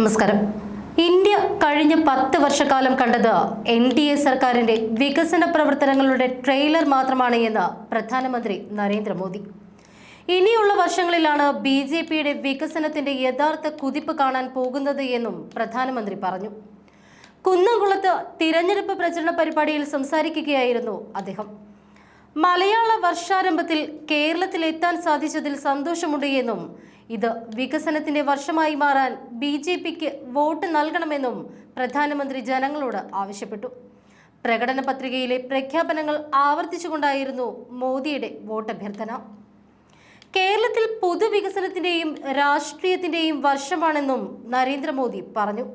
നമസ്കാരം. ഇന്ത്യ കഴിഞ്ഞ പത്ത് വർഷക്കാലം കണ്ടത് എൻ ഡി എ സർക്കാരിന്റെ വികസന പ്രവർത്തനങ്ങളുടെ ട്രെയിലർ മാത്രമാണ് എന്ന് പ്രധാനമന്ത്രി നരേന്ദ്രമോദി. ഇനിയുള്ള വർഷങ്ങളിലാണ് ബി ജെ പിയുടെ വികസനത്തിന്റെ യഥാർത്ഥ കുതിപ്പ് കാണാൻ പോകുന്നത് എന്നും പ്രധാനമന്ത്രി പറഞ്ഞു. കുന്നംകുളത്ത് തിരഞ്ഞെടുപ്പ് പ്രചരണ പരിപാടിയിൽ സംസാരിക്കുകയായിരുന്നു അദ്ദേഹം. മലയാള വർഷാരംഭത്തിൽ കേരളത്തിൽ എത്താൻ സാധിച്ചതിൽ സന്തോഷമുണ്ട് എന്നും ഇത് വികസനത്തിന്റെ വർഷമായി മാറാൻ ബി ജെ പിക്ക് വോട്ട് നൽകണമെന്നും പ്രധാനമന്ത്രി ജനങ്ങളോട് ആവശ്യപ്പെട്ടു. പ്രകടന പത്രികയിലെ പ്രഖ്യാപനങ്ങൾ ആവർത്തിച്ചുകൊണ്ടായിരുന്നു മോദിയുടെ വോട്ട് അഭ്യർത്ഥന കേരളത്തിൽ പൊതുവികസനത്തിന്റെയും രാഷ്ട്രീയത്തിന്റെയും വർഷമാണെന്നും നരേന്ദ്രമോദി പറഞ്ഞു.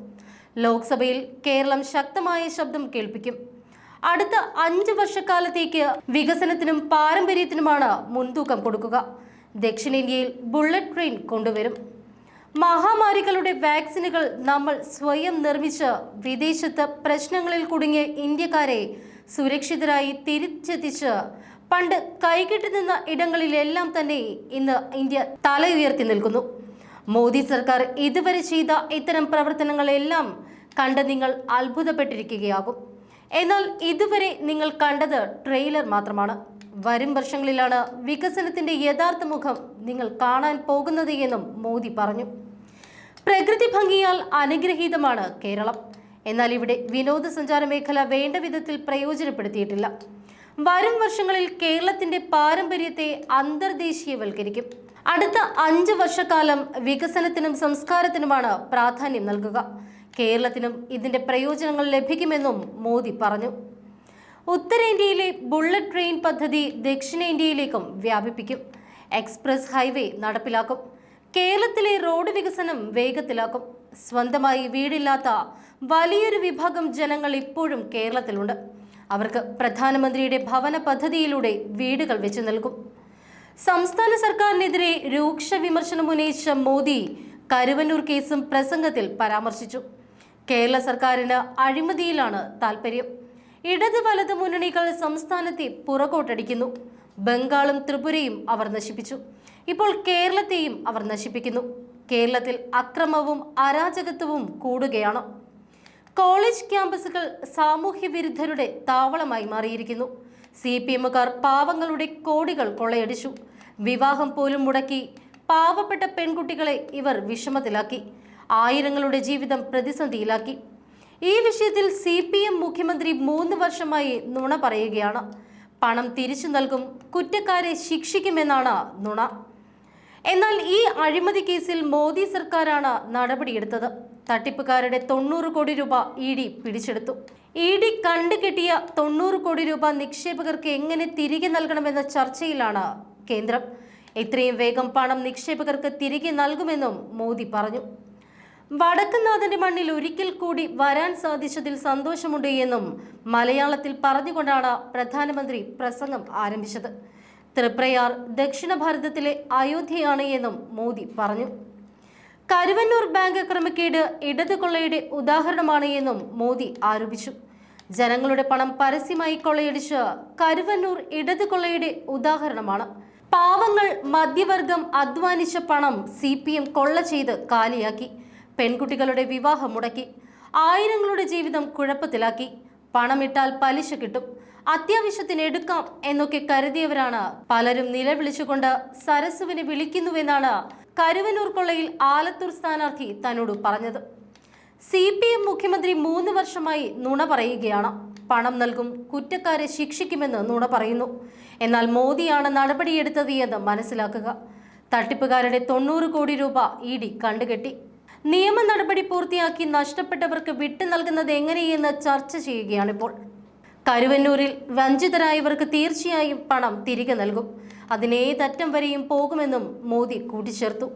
ലോക്സഭയിൽ കേരളം ശക്തമായ ശബ്ദം കേൾപ്പിക്കും. അടുത്ത അഞ്ച് വർഷക്കാലത്തേക്ക് വികസനത്തിനും പാരമ്പര്യത്തിനുമാണ് മുൻതൂക്കം കൊടുക്കുക. ദക്ഷിണേന്ത്യയിൽ ബുള്ളറ്റ് ട്രെയിൻ കൊണ്ടുവരും. മഹാമാരികളുടെ വാക്സിനുകൾ നമ്മൾ സ്വയം നിർമ്മിച്ച് വിദേശത്ത് പ്രശ്നങ്ങളിൽ കുടുങ്ങിയ ഇന്ത്യക്കാരെ സുരക്ഷിതരായി തിരിച്ചെത്തിച്ച് പണ്ട് കൈകെട്ടി നിന്ന ഇടങ്ങളിലെല്ലാം തന്നെ ഇന്ന് ഇന്ത്യ തല ഉയർത്തി നിൽക്കുന്നു. മോദി സർക്കാർ ഇതുവരെ ചെയ്ത ഇത്തരം പ്രവർത്തനങ്ങളെല്ലാം കണ്ട് നിങ്ങൾ അത്ഭുതപ്പെട്ടിരിക്കുകയാകും. എന്നാൽ ഇതുവരെ നിങ്ങൾ കണ്ടത് ട്രെയിലർ മാത്രമാണ്. വരും വർഷങ്ങളിലാണ് വികസനത്തിന്റെ യഥാർത്ഥ മുഖം നിങ്ങൾ കാണാൻ പോകുന്നത് എന്നും മോദി പറഞ്ഞു. പ്രകൃതി ഭംഗിയാൽ അനുഗ്രഹീതമാണ് കേരളം. എന്നാൽ ഇവിടെ വിനോദസഞ്ചാര മേഖല വേണ്ട വിധത്തിൽ പ്രയോജനപ്പെടുത്തിയിട്ടില്ല. വരും വർഷങ്ങളിൽ കേരളത്തിന്റെ പാരമ്പര്യത്തെ അന്തർദേശീയവൽക്കരിക്കും. അടുത്ത അഞ്ച് വർഷക്കാലം വികസനത്തിനും സംസ്കാരത്തിനുമാണ് പ്രാധാന്യം നൽകുക. കേരളത്തിനും ഇതിന്റെ പ്രയോജനങ്ങൾ ലഭിക്കുമെന്നും മോദി പറഞ്ഞു. ഉത്തരേന്ത്യയിലെ ബുള്ളറ്റ് ട്രെയിൻ പദ്ധതി ദക്ഷിണേന്ത്യയിലേക്കും വ്യാപിപ്പിക്കും. എക്സ്പ്രസ് ഹൈവേ നടപ്പിലാക്കും. കേരളത്തിലെ റോഡ് വികസനം വേഗത്തിലാക്കും. സ്വന്തമായി വീടില്ലാത്ത വലിയൊരു വിഭാഗം ജനങ്ങൾ ഇപ്പോഴും കേരളത്തിലുണ്ട്. അവർക്ക് പ്രധാനമന്ത്രിയുടെ ഭവന പദ്ധതിയിലൂടെ വീടുകൾ വെച്ചു നൽകും. സംസ്ഥാന സർക്കാരിനെതിരെ രൂക്ഷ വിമർശനം ഉന്നയിച്ച മോദി കരുവന്നൂർ കേസും പ്രസംഗത്തിൽ പരാമർശിച്ചു. കേരള സർക്കാരിന് അഴിമതിയിലാണ് താൽപര്യം. ഇടത് വലത് മുന്നണികൾ സംസ്ഥാനത്തെ പുറകോട്ടടിക്കുന്നു. ബംഗാളും ത്രിപുരയും അവർ നശിപ്പിച്ചു. ഇപ്പോൾ കേരളത്തെയും അവർ നശിപ്പിക്കുന്നു. കേരളത്തിൽ അക്രമവും അരാജകത്വവും കൂടുകയാണ്. കോളേജ് ക്യാമ്പസുകൾ സാമൂഹ്യ വിരുദ്ധരുടെ താവളമായി മാറിയിരിക്കുന്നു. സി പി എമ്മുകാർ പാവങ്ങളുടെ കോടികൾ കൊള്ളയടിച്ചു. വിവാഹം പോലും മുടക്കി പാവപ്പെട്ട പെൺകുട്ടികളെ ഇവർ വിഷമത്തിലാക്കി. ആയിരങ്ങളുടെ ജീവിതം പ്രതിസന്ധിയിലാക്കി. ഈ വിഷയത്തിൽ സി പി എം മുഖ്യമന്ത്രി മൂന്ന് വർഷമായി നുണ പറയുകയാണ്. പണം തിരിച്ചു നൽകും കുറ്റക്കാരെ ശിക്ഷിക്കുമെന്നാണ് നുണ. എന്നാൽ ഈ അഴിമതി കേസിൽ മോദി സർക്കാരാണ് നടപടിയെടുത്തത്. തട്ടിപ്പുകാരുടെ തൊണ്ണൂറ് കോടി രൂപ ഇ ഡി പിടിച്ചെടുത്തു. ഇ ഡി കണ്ടുകെട്ടിയ തൊണ്ണൂറ് കോടി രൂപ നിക്ഷേപകർക്ക് എങ്ങനെ തിരികെ നൽകണമെന്ന ചർച്ചയിലാണ് കേന്ദ്രം. എത്രയും വേഗം പണം നിക്ഷേപകർക്ക് തിരികെ നൽകുമെന്നും മോദി പറഞ്ഞു. വടക്കുന്നാഥന്റെ മണ്ണിൽ ഒരിക്കൽ കൂടി വരാൻ സാധിച്ചതിൽ സന്തോഷമുണ്ട് എന്നും മലയാളത്തിൽ പറഞ്ഞുകൊണ്ടാണ് പ്രധാനമന്ത്രി പ്രസംഗം ആരംഭിച്ചത്. തൃപ്രയാർ ദക്ഷിണ ഭാരതത്തിലെ അയോധ്യയാണ് എന്നും മോദി പറഞ്ഞു. കരുവന്നൂർ ബാങ്ക് ക്രമക്കേട് ഇടത് കൊള്ളയുടെ ഉദാഹരണമാണ് എന്നും മോദി ആരോപിച്ചു. ജനങ്ങളുടെ പണം പരസ്യമായി കൊള്ളയടിച്ച് കരുവന്നൂർ ഇടത് കൊള്ളയുടെ ഉദാഹരണമാണ്. പാവങ്ങൾ മധ്യവർഗം അധ്വാനിച്ച പണം സി പി എം കൊള്ള ചെയ്ത് കാലിയാക്കി. പെൺകുട്ടികളുടെ വിവാഹം മുടക്കി. ആയിരങ്ങളുടെ ജീവിതം കുഴപ്പത്തിലാക്കി. പണമിട്ടാൽ പലിശ കിട്ടും. അത്യാവശ്യത്തിന് എടുക്കാം എന്നൊക്കെ കരുതിയവരാണ്. പലരും നിലവിളിച്ചുകൊണ്ട് സരസുവിനെ വിളിക്കുന്നുവെന്നാണ് കരുവനൂർ കൊള്ളയിൽ ആലത്തൂർ സ്ഥാനാർത്ഥി തന്നോട് പറഞ്ഞത്. സി പി എം മുഖ്യമന്ത്രി മൂന്ന് വർഷമായി നുണ പറയുകയാണ്. പണം നൽകും കുറ്റക്കാരെ ശിക്ഷിക്കുമെന്ന് നുണ പറയുന്നു. എന്നാൽ മോദിയാണ് നടപടിയെടുത്തത് എന്ന് മനസ്സിലാക്കുക. തട്ടിപ്പുകാരുടെ തൊണ്ണൂറ് കോടി രൂപ ഇ ഡി കണ്ടുകെട്ടി. നിയമ നടപടി പൂർത്തിയാക്കി നഷ്ടപ്പെട്ടവർക്ക് വിട്ടു നൽകുന്നത് എങ്ങനെയെന്ന് ചർച്ച ചെയ്യുകയാണിപ്പോൾ. കരുവന്നൂരിൽ വഞ്ചിതരായവർക്ക് തീർച്ചയായും പണം തിരികെ നൽകും. അതിനേതറ്റം വരെയും പോകുമെന്നും മോദി കൂട്ടിച്ചേർത്തു.